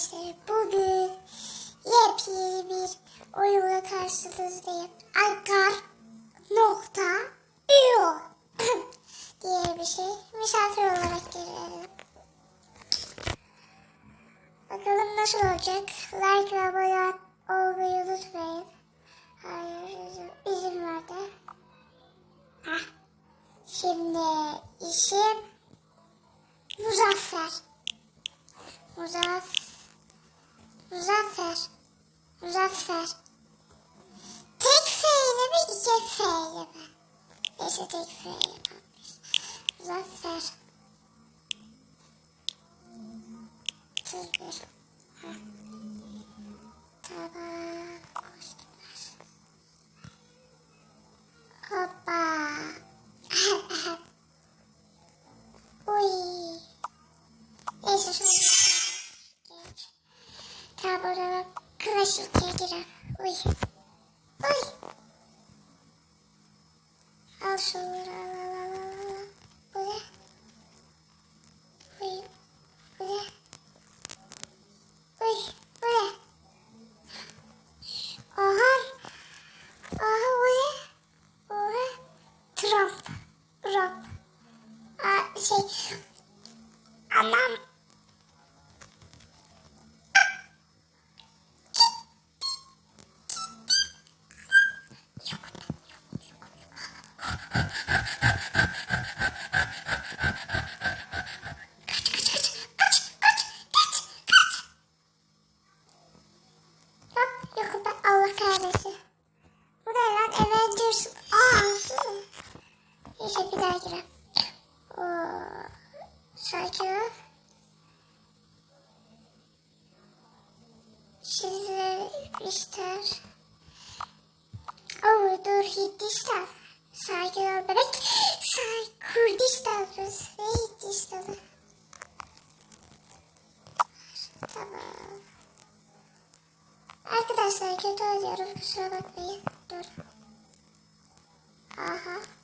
arkadaşlar bugün yepyeni bir oyunla karşınızdayım. Ankar nokta io diye bir şey. Misafir olarak geliyorum. Bakalım nasıl olacak. Like ve abone olmayı unutmayın. Hayır izin- verdi. Hah. Şimdi isim Muzaffer. Muzaff Muzaffer. Muzaffer. Tek F mi iki F ile mi? Neyse tek F ile. 31. Heh. Tamam. Koştular. Hoppa. Uy. Neyse şöyle. O zaman klasikçiye girelim. Uy. Uy. Al şunları al al al. al. Bu ne? Uy. Bu ne? Uy. Bu ne? Aha. Aha bu ne? Oha. Trump. Trump. Aa, şey. Anam. Kaç kaç kaç kaç kaç kaç kaç. Hop yok ben Allah kahretsin. Bu ne lan Avengers? Aa su. Neyse bir daha girelim. Oo, sakin ol. Sizler ister. Oo dur Hindistan. Sakin ol bebek. Say Kurdistan burası. Ne Hindistan'ı? Tamam. Arkadaşlar kötü oynuyorum kusura bakmayın. Dur. Aha.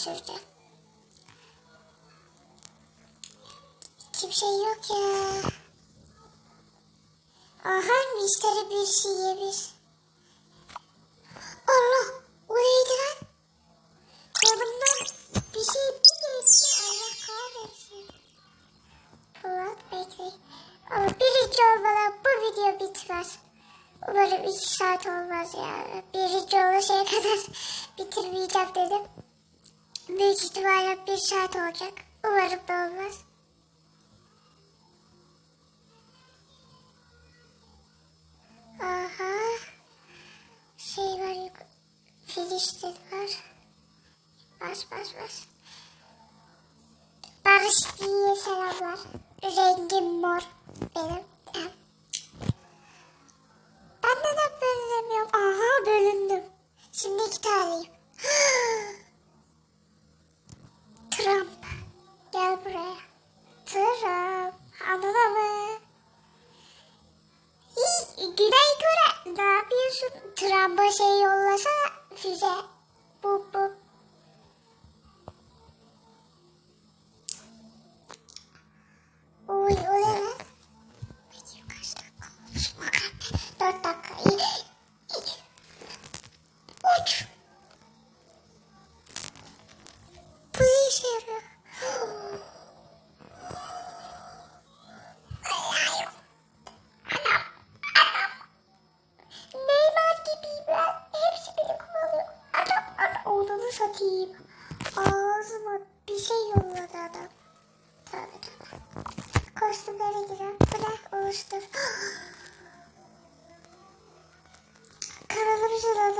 Düşürdü. Kimse yok ya. Aha misteri bir şey yemiş. Allah o neydi lan? Yanımdan bir şey bir geçti. Allah kahretsin. Polat bekle. Ama birinci olmadan bu video bitmez. Umarım iki saat olmaz ya. Birinci oluşaya kadar bitirmeyeceğim dedim. Büyük ihtimalle bir saat olacak. Umarım da olmaz. Aha. Şey var yuk. Filistin var. Bas bas bas. Barış diye selamlar. Rengim mor. Benim.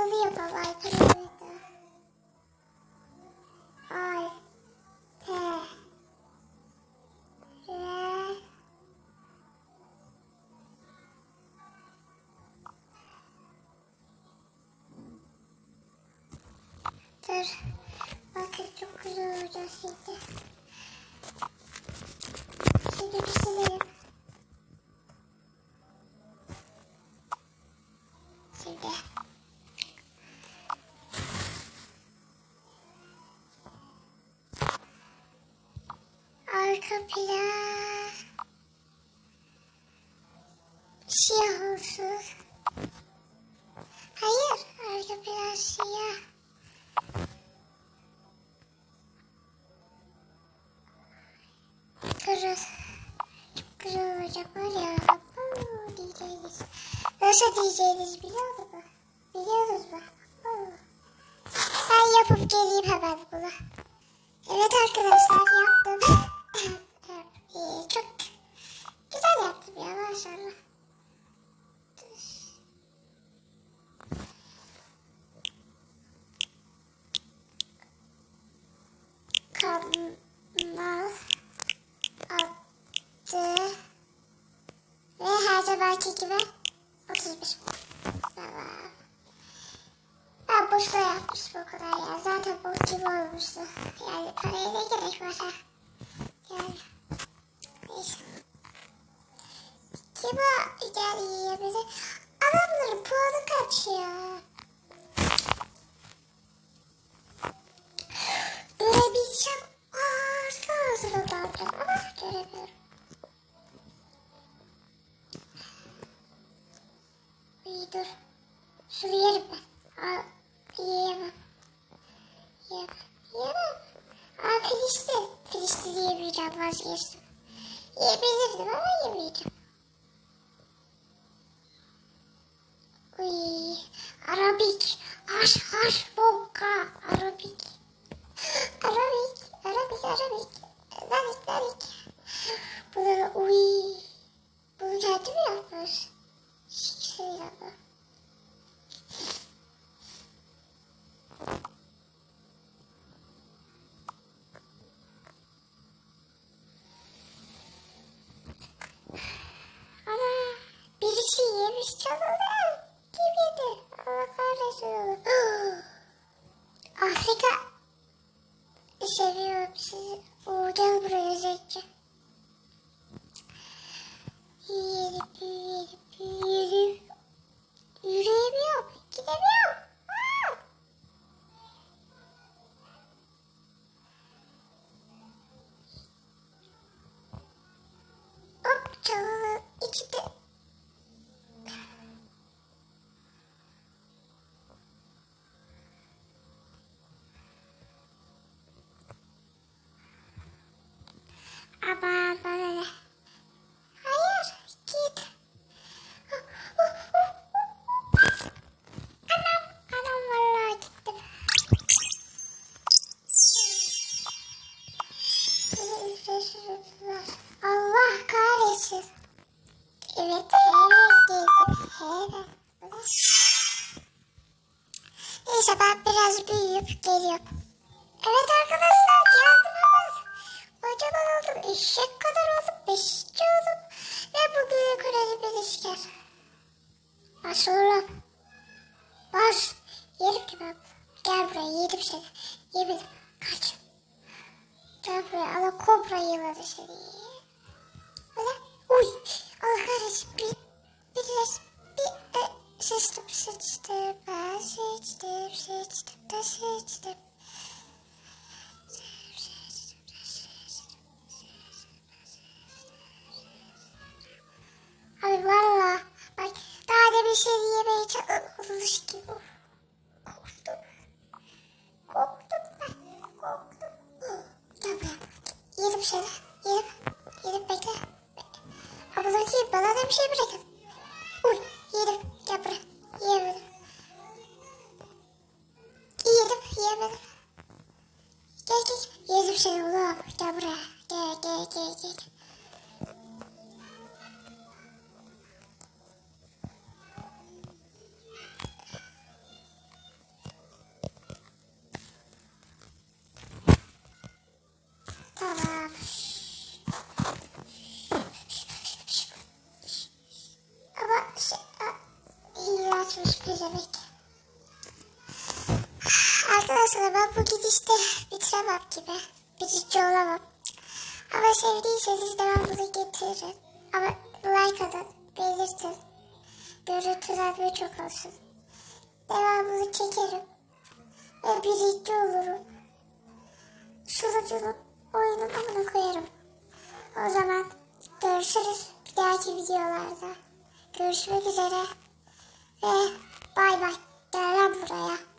Yapalım. Alper Oyunda. Ay. P. R. Dur. Bakın çok güzel olacak şimdi. Şimdi bir silelim. Plan siyah olsun. Hayır, arka plan siyah. Kırıl. Çok güzel olacak var ya. Oo, diyeceğiz. Nasıl diyeceğiz biliyor musun? Biliyoruz mu? Oo. Ben yapıp geleyim hemen bunu. Evet arkadaşlar yaptım. Ee, çok güzel yaptım ya maşallah. Kanal attı ve her zamanki gibi 31. Tamam. Ben boşuna yapmışım o kadar ya. Zaten bok gibi olmuştu. Yani paraya ne gerek var ha? Yani. Neyse. Kim o? Gel yiyebilir. Adamların puanı kaç ya? hush, hush. Oo, gel buraya Zeki. Yiyelim, yiyelim, yiyelim. Yürüyemiyorum, gidemiyorum. Aa! Hop çalının içinde. Yemedim. Kaç. Gel buraya. Allah kobra yıladı seni. Seni oğlum. Gel buraya. Gel gel gel gel. Tamam. Ama şey, iyi açmış pezevenk. Arkadaşlar ben bu gidişte bitiremem gibi. Bitirici olamam. Ama sevdiyseniz devamını getirin. Ama like atın, belirtin. Görüntülenme çok olsun. Devamını çekerim. Ve birinci olurum. Sunucunun oyunun amına koyarım. O zaman görüşürüz bir dahaki videolarda. Görüşmek üzere. Ve bay bay. Gel buraya.